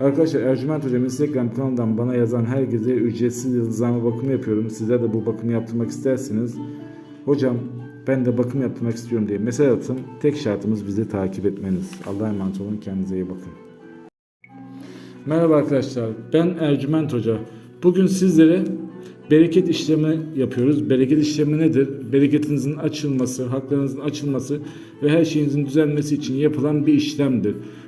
Arkadaşlar Ercüment Hocam Instagram kanalından bana yazan herkese ücretsiz yıldızlama bakımı yapıyorum. Sizler de bu bakımı yaptırmak isterseniz hocam ben de bakım yaptırmak istiyorum diye mesaj atın. Tek şartımız bizi takip etmeniz. Allah'a emanet olun. Kendinize iyi bakın. Merhaba arkadaşlar. Ben Ercüment Hoca. Bugün sizlere bereket işlemi yapıyoruz. Bereket işlemi nedir? Bereketinizin açılması, haklarınızın açılması ve her şeyinizin düzelmesi için yapılan bir işlemdir.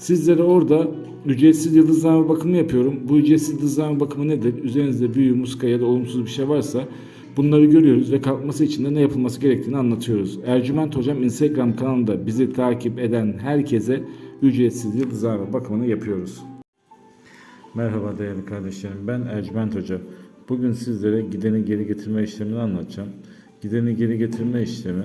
sizlere orada ücretsiz yıldızlama bakımı yapıyorum. Bu ücretsiz yıldızlama bakımı nedir? Üzerinizde büyü, muska ya da olumsuz bir şey varsa bunları görüyoruz ve kalkması için de ne yapılması gerektiğini anlatıyoruz. Ercüment Hocam Instagram kanalında bizi takip eden herkese ücretsiz yıldızlama bakımını yapıyoruz. Merhaba değerli kardeşlerim. Ben Ercüment Hoca. Bugün sizlere gideni geri getirme işlemini anlatacağım. Gideni geri getirme işlemi